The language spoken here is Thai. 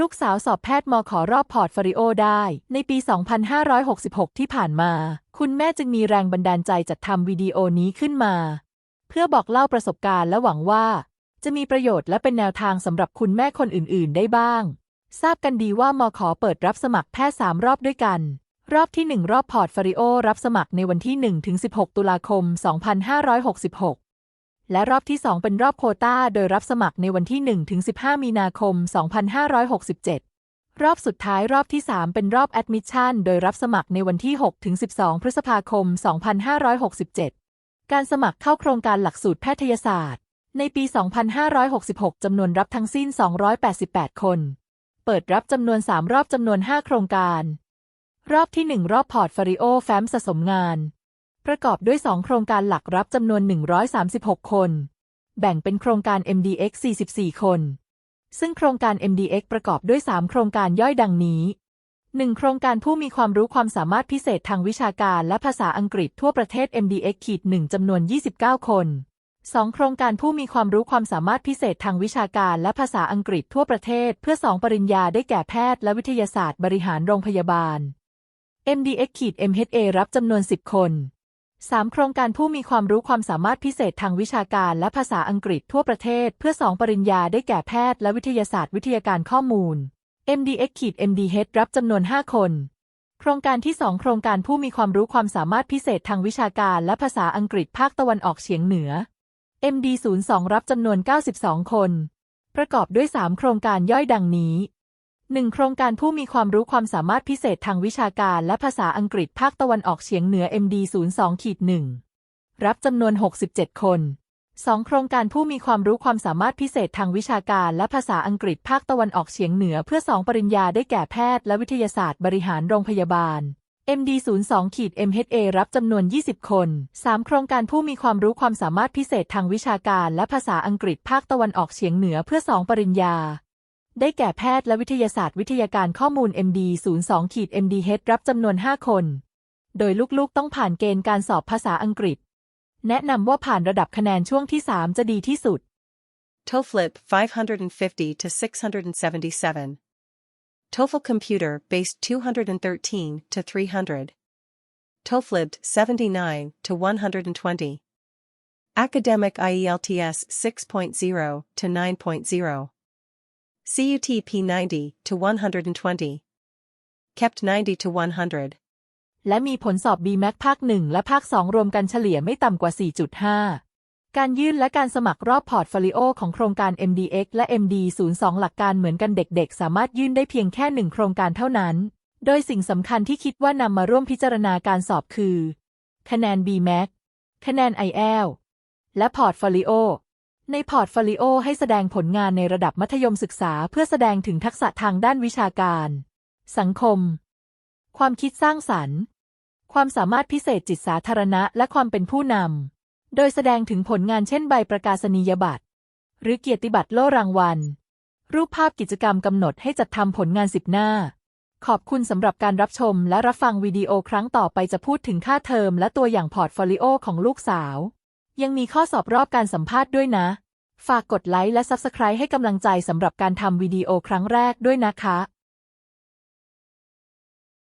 ลูกสาวสอบแพทย์มขอรอบพอร์ตฟริโอได้ ในปี 2566 ที่ผ่านมา คุณแม่จึงมีแรงบันดาลใจจัดทำวิดีโอนี้ขึ้นมา เพื่อบอกเล่าประสบการณ์และหวังว่า จะมีประโยชน์และเป็นแนวทางสำหรับคุณแม่คนอื่น ๆ ได้บ้าง ทราบกันดีว่ามขอเปิดรับสมัครแพทย์ 3 รอบด้วยกัน รอบที่ 1 รอบพอร์ตฟริโอรับสมัครในวันที่ 1-16 ตุลาคม 2566 และรอบที่ 2 เป็นรอบโคตาโดยรับสมัครในวันที่ 1-15 มีนาคม 2567 รอบสุดท้ายรอบที่ 3 เป็นรอบแอดมิชชั่นโดยรับสมัครในวันที่ 6-12 พฤษภาคม 2567 การสมัครเข้าโครงการหลักสูตรแพทยศาสตร์ ในปี 2566 จำนวนรับทั้งสิ้น 288 คน เปิดรับจำนวน 3 รอบจำนวน 5 โครงการ รอบที่ 1 รอบพอร์ตฟริโอแฟ้มสะสมงาน ประกอบด้วย 2 โครงการหลักรับจำนวน 136 คน แบ่งเป็นโครงการ MDX 44 คน ซึ่งโครงการ MDX ประกอบด้วย 3 โครงการย่อยดังนี้ 1. โครงการผู้มีความรู้ความสามารถพิเศษทางวิชาการและภาษาอังกฤษทั่วประเทศ MDX ขีด1จำนวน 29 คน 2. โครงการผู้มีความรู้ความสามารถพิเศษทางวิชาการและภาษาอังกฤษทั่วประเทศ เพื่อ 2 ปริญญาได้แก่แพทย์และวิทยาศาสตร์บริหารโรงพยาบาล MDX ขีด MHA รับจำนวน 10 คน 3. โครงการผู้มีความรู้ความสามารถพิเศษทางวิชาการและภาษาอังกฤษทั่วประเทศ เพื่อ 2 ปริญญาได้แก่แพทย์และวิทยาศาสตร์วิทยาการข้อมูล MDX-MDH รับจำนวน 5 คน โครงการที่ 2 โครงการผู้มีความรู้ความสามารถพิเศษทางวิชาการและภาษาอังกฤษภาคตะวันออกเฉียงเหนือ MD02 รับจำนวน 92 คน ประกอบด้วย 3 โครงการย่อยดังนี้ 1. โครงการผู้มีความรู้ความสามารถพิเศษทางวิชาการและภาษาอังกฤษภาคตะวันออกเฉียงเหนือ MD02 ขีด1รับจำนวน 67 คน 2. โครงการผู้มีความรู้ความสามารถพิเศษทางวิชาการและภาษาอังกฤษภาคตะวันออกเฉียงเหนือเพื่อ 2 ปริญญาได้แก่แพทย์และวิทยาศาสตร์บริหารโรงพยาบาล MD02 ขีด MHA รับจำนวน 20 คน 3 โครงการผู้มีความรู้ความสามารถพิเศษทางวิชาการและภาษาอังกฤษภาคตะวันออกเฉียงเหนือเพื่อ 2 ปริญญา ได้แก่แพทย์และวิทยาศาสตร์วิทยาการข้อมูล MD02 ขีด MDH รับจำนวน 5 คน โดยลูกๆต้องผ่านเกณฑ์การสอบภาษาอังกฤษ แนะนำว่าผ่านระดับคะแนนช่วงที่ 3 จะดีที่สุด TOEFLIP 550 to 677. TOEFL Computer Based 213 to 300. TOEFLIBT 79 to 120. Academic IELTS 6.0 to 9.0. CUT P90 to 120. Kept 90 to 100. และมีผลสอบ BMAC ภาค 1 และภาค 2 รวมกันเฉลี่ยไม่ต่ำกว่า 4.5 การยื่นและการสมัครรอบพอร์ตโฟลิโอของโครงการ MDX และ MD02 หลักการเหมือนกันเด็กๆ สามารถยื่นได้เพียงแค่หนึ่งโครงการเท่านั้น โดยสิ่งสำคัญที่คิดว่านำมาร่วมพิจารณาการสอบคือ คะแนน BMAC คะแนน IEL และพอร์ตโฟลิโอ ในพอร์ตโฟลิโอให้แสดงผลงานในระดับมัธยมศึกษาเพื่อแสดงถึงทักษะทางด้านวิชาการ สังคม ความคิดสร้างสรรค์ ความสามารถพิเศษจิตสาธารณะและความเป็นผู้นำ โดยแสดงถึงผลงานเช่นใบประกาศนียบัตร หรือเกียรติบัตรโล่รางวัล รูปภาพกิจกรรมกำหนดให้จัดทำผลงานสิบหน้า ขอบคุณสำหรับการรับชมและรับฟังวิดีโอครั้งต่อไปจะพูดถึงค่าเทอมและตัวอย่างพอร์ตโฟลิโอของลูกสาว ยังมีข้อสอบรอบการสัมภาษณ์ด้วยนะ ฝากกดไลค์และ Subscribe ให้กำลังใจสำหรับการทำวิดีโอครั้งแรกด้วยนะคะ